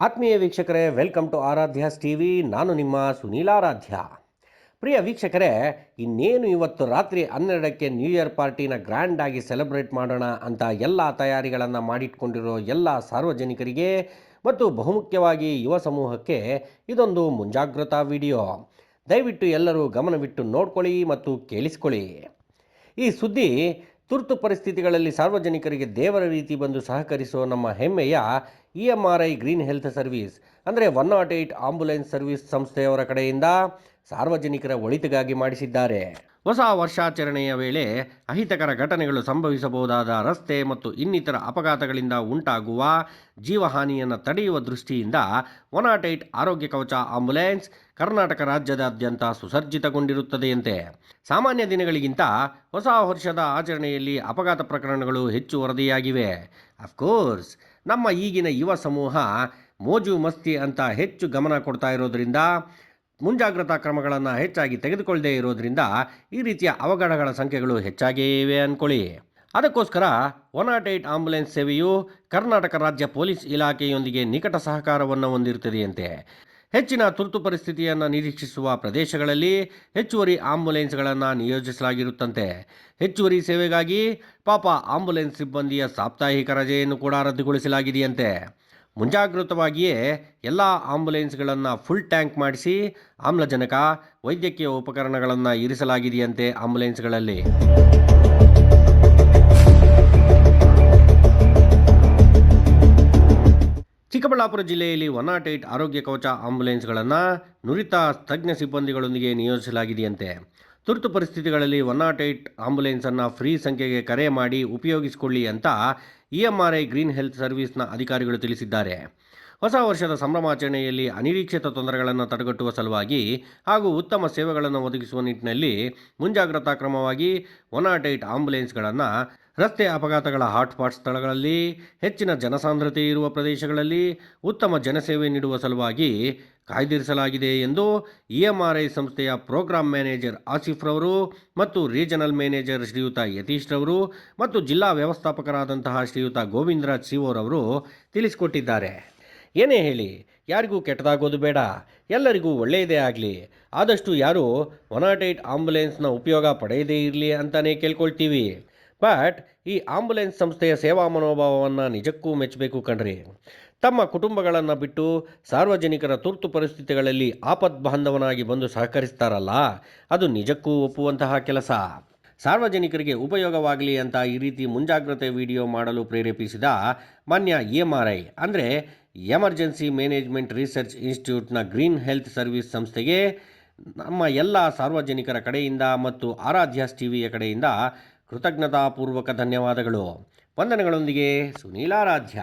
ಆತ್ಮೀಯ ವೀಕ್ಷಕರೇ welcome to Aradhya's T V ನಾನು ನಿಮ್ಮ ಸುನೀಲ್ ಆರಾಧ್ಯ ಪ್ರಿಯ ವೀಕ್ಷಕರೇ, ಇನ್ನೇನು ಇವತ್ತು ರಾತ್ರಿ ಹನ್ನೆರಡಕ್ಕೆ ನ್ಯೂ ಇಯರ್ ಪಾರ್ಟಿನ ಗ್ರ್ಯಾಂಡ್ ಆಗಿ ಸೆಲೆಬ್ರೇಟ್ ಮಾಡೋಣ ಅಂತ ಎಲ್ಲ ತಯಾರಿಗಳನ್ನು ಮಾಡಿಟ್ಕೊಂಡಿರೋ ಎಲ್ಲ ಸಾರ್ವಜನಿಕರಿಗೆ ಮತ್ತು ಬಹುಮುಖ್ಯವಾಗಿ ಯುವ ಸಮೂಹಕ್ಕೆ ಇದೊಂದು ಮುಂಜಾಗ್ರತಾ ವಿಡಿಯೋ. ದಯವಿಟ್ಟು ಎಲ್ಲರೂ ಗಮನವಿಟ್ಟು ನೋಡ್ಕೊಳ್ಳಿ ಮತ್ತು ಕೇಳಿಸ್ಕೊಳ್ಳಿ. ಈ ಸುದ್ದಿ ತುರ್ತು ಪರಿಸ್ಥಿತಿಗಳಲ್ಲಿ ಸಾರ್ವಜನಿಕರಿಗೆ ದೇವರ ರೀತಿ ಬಂದು ಸಹಕರಿಸುವ ನಮ್ಮ ಹೆಮ್ಮೆಯ E M R I green health service, ಅಂದರೆ one nought eight ambulance service ಸಂಸ್ಥೆಯವರ ಕಡೆಯಿಂದ ಸಾರ್ವಜನಿಕರ ಒಳಿತಿಗಾಗಿ ಮಾಡಿಸಿದ್ದಾರೆ. ಹೊಸ ವರ್ಷಾಚರಣೆಯ ವೇಳೆ ಅಹಿತಕರ ಘಟನೆಗಳು ಸಂಭವಿಸಬಹುದಾದ ರಸ್ತೆ ಮತ್ತು ಇನ್ನಿತರ ಅಪಘಾತಗಳಿಂದ ಉಂಟಾಗುವ ಜೀವಹಾನಿಯನ್ನು ತಡೆಯುವ ದೃಷ್ಟಿಯಿಂದ ಒನ್ ನಾಟ್ ಏಯ್ಟ್ ಆರೋಗ್ಯ ಕವಚ ಆಂಬುಲೆನ್ಸ್ ಕರ್ನಾಟಕ ರಾಜ್ಯದಾದ್ಯಂತ ಸುಸಜ್ಜಿತಗೊಂಡಿರುತ್ತದೆಯಂತೆ. ಸಾಮಾನ್ಯ ದಿನಗಳಿಗಿಂತ ಹೊಸ ವರ್ಷದ ಆಚರಣೆಯಲ್ಲಿ ಅಪಘಾತ ಪ್ರಕರಣಗಳು ಹೆಚ್ಚು ವರದಿಯಾಗಿವೆ. ಅಫ್ಕೋರ್ಸ್ ನಮ್ಮ ಈಗಿನ ಯುವ ಸಮೂಹ ಮೋಜು ಮಸ್ತಿ ಅಂತ ಹೆಚ್ಚು ಗಮನ ಕೊಡ್ತಾ ಇರೋದ್ರಿಂದ ಮುಂಜಾಗ್ರತಾ ಕ್ರಮಗಳನ್ನು ಹೆಚ್ಚಾಗಿ ತೆಗೆದುಕೊಳ್ಳದೇ ಇರೋದ್ರಿಂದ ಈ ರೀತಿಯ ಅವಘಡಗಳ ಸಂಖ್ಯೆಗಳು ಹೆಚ್ಚಾಗಿಯೇ ಇವೆ ಅಂದ್ಕೊಳ್ಳಿ ಅದಕ್ಕೋಸ್ಕರ ಒನ್ ನಾಟ್ ಏಟ್ ಆಂಬುಲೆನ್ಸ್ ಸೇವೆಯು ಕರ್ನಾಟಕ ರಾಜ್ಯ ಪೊಲೀಸ್ ಇಲಾಖೆಯೊಂದಿಗೆ ನಿಕಟ ಸಹಕಾರವನ್ನು ಹೊಂದಿರುತ್ತದೆಯಂತೆ. ಹೆಚ್ಚಿನ ತುರ್ತು ಪರಿಸ್ಥಿತಿಯನ್ನು ನಿರೀಕ್ಷಿಸುವ ಪ್ರದೇಶಗಳಲ್ಲಿ ಹೆಚ್ಚುವರಿ ಆಂಬ್ಯುಲೆನ್ಸ್ಗಳನ್ನು ನಿಯೋಜಿಸಲಾಗಿರುತ್ತಂತೆ. ಹೆಚ್ಚುವರಿ ಸೇವೆಗಾಗಿ ಪಾಪ ಆಂಬುಲೆನ್ಸ್ ಸಿಬ್ಬಂದಿಯ ಸಾಪ್ತಾಹಿಕ ರಜೆಯನ್ನು ಕೂಡ ರದ್ದುಗೊಳಿಸಲಾಗಿದೆಯಂತೆ. ಮುಂಜಾಗೃತವಾಗಿಯೇ ಎಲ್ಲ ಆಂಬುಲೆನ್ಸ್ಗಳನ್ನು ಫುಲ್ ಟ್ಯಾಂಕ್ ಮಾಡಿಸಿ ಆಮ್ಲಜನಕ, ವೈದ್ಯಕೀಯ ಉಪಕರಣಗಳನ್ನು ಇರಿಸಲಾಗಿದೆಯಂತೆ ಆಂಬುಲೆನ್ಸ್ಗಳಲ್ಲಿ. ಚಿಕ್ಕಬಳ್ಳಾಪುರ ಜಿಲ್ಲೆಯಲ್ಲಿ ಒನ್ ನಾಟ್ ಏಟ್ ಆರೋಗ್ಯ ಕವಚ ಆಂಬುಲೆನ್ಸ್ಗಳನ್ನು ನುರಿತ ತಜ್ಞ ಸಿಬ್ಬಂದಿಗಳೊಂದಿಗೆ ನಿಯೋಜಿಸಲಾಗಿದೆಯಂತೆ. ತುರ್ತು ಪರಿಸ್ಥಿತಿಗಳಲ್ಲಿ ಒನ್ ನಾಟ್ ಏಯ್ಟ್ ಆಂಬುಲೆನ್ಸನ್ನು ಫ್ರೀ ಸಂಖ್ಯೆಗೆ ಕರೆ ಮಾಡಿ ಉಪಯೋಗಿಸಿಕೊಳ್ಳಿ ಅಂತ E M R I green health ಸರ್ವಿಸ್ನ ಅಧಿಕಾರಿಗಳು ತಿಳಿಸಿದ್ದಾರೆ. ಹೊಸ ವರ್ಷದ ಸಂಭ್ರಮಾಚರಣೆಯಲ್ಲಿ ಅನಿರೀಕ್ಷಿತ ತೊಂದರೆಗಳನ್ನು ತಡೆಗಟ್ಟುವ ಸಲುವಾಗಿ ಹಾಗೂ ಉತ್ತಮ ಸೇವೆಗಳನ್ನು ಒದಗಿಸುವ ನಿಟ್ಟಿನಲ್ಲಿ ಮುಂಜಾಗ್ರತಾ ಕ್ರಮವಾಗಿ ಒನ್ ನಾಟ್ ಏಟ್ ಆಂಬುಲೆನ್ಸ್ಗಳನ್ನು, ರಸ್ತೆ ಅಪಘಾತಗಳ ಹಾಟ್ಸ್ಪಾಟ್ ಸ್ಥಳಗಳಲ್ಲಿ, ಹೆಚ್ಚಿನ ಜನಸಾಂದ್ರತೆ ಇರುವ ಪ್ರದೇಶಗಳಲ್ಲಿ ಉತ್ತಮ ಜನಸೇವೆ ನೀಡುವ ಸಲುವಾಗಿ ಕಾಯ್ದಿರಿಸಲಾಗಿದೆ ಎಂದು ಇ ಎಂ ಆರ್ ಐ ಸಂಸ್ಥೆಯ ಪ್ರೋಗ್ರಾಂ ಮ್ಯಾನೇಜರ್ ಆಸಿಫ್ ರವರು ಮತ್ತು ರೀಜನಲ್ ಮ್ಯಾನೇಜರ್ ಶ್ರೀಯುತ ಯತೀಶ್ ರವರು ಮತ್ತು ಜಿಲ್ಲಾ ವ್ಯವಸ್ಥಾಪಕರಾದಂತಹ ಶ್ರೀಯುತ ಗೋವಿಂದರಾಜ್ ಸಿವೋರವರು ತಿಳಿಸಿಕೊಟ್ಟಿದ್ದಾರೆ. ಏನೇ ಹೇಳಿ, ಯಾರಿಗೂ ಕೆಟ್ಟದಾಗೋದು ಬೇಡ, ಎಲ್ಲರಿಗೂ ಒಳ್ಳೆಯದೇ ಆಗಲಿ. ಆದಷ್ಟು ಯಾರು ಒನ್ ನಾಟ್ ಏಯ್ಟ್ ಆಂಬುಲೆನ್ಸ್ನ ಉಪಯೋಗ ಪಡೆಯದೇ ಇರಲಿ ಅಂತಲೇ ಕೇಳ್ಕೊಳ್ತೀವಿ. ಬಟ್, ಈ ಆಂಬುಲೆನ್ಸ್ ಸಂಸ್ಥೆಯ ಸೇವಾ ಮನೋಭಾವವನ್ನು ನಿಜಕ್ಕೂ ಮೆಚ್ಚಬೇಕು ಕಣ್ರಿ. ತಮ್ಮ ಕುಟುಂಬಗಳನ್ನು ಬಿಟ್ಟು ಸಾರ್ವಜನಿಕರ ತುರ್ತು ಪರಿಸ್ಥಿತಿಗಳಲ್ಲಿ ಆಪತ್ ಬಾಂಧವನಾಗಿ ಬಂದು ಸಹಕರಿಸ್ತಾರಲ್ಲ, ಅದು ನಿಜಕ್ಕೂ ಒಪ್ಪುವಂತಹ ಕೆಲಸ. ಸಾರ್ವಜನಿಕರಿಗೆ ಉಪಯೋಗವಾಗಲಿ ಅಂತ ಈ ರೀತಿ ಮುಂಜಾಗ್ರತೆ ವಿಡಿಯೋ ಮಾಡಲು ಪ್ರೇರೇಪಿಸಿದ ಮಾನ್ಯ ಇ ಎಂ ಆರ್ ಐ, ಅಂದರೆ ಎಮರ್ಜೆನ್ಸಿ ಮ್ಯಾನೇಜ್ಮೆಂಟ್ ರಿಸರ್ಚ್ ಇನ್ಸ್ಟಿಟ್ಯೂಟ್ನ ಗ್ರೀನ್ ಹೆಲ್ತ್ ಸರ್ವಿಸ್ ಸಂಸ್ಥೆಗೆ ನಮ್ಮ ಎಲ್ಲ ಸಾರ್ವಜನಿಕರ ಕಡೆಯಿಂದ ಮತ್ತು ಆರಾಧ್ಯಾಸ್ ಟಿವಿಯ ಕಡೆಯಿಂದ ಕೃತಜ್ಞತಾಪೂರ್ವಕ ಧನ್ಯವಾದಗಳು. ವಂದನೆಗಳೊಂದಿಗೆ ಸುನೀಲಾರಾಧ್ಯ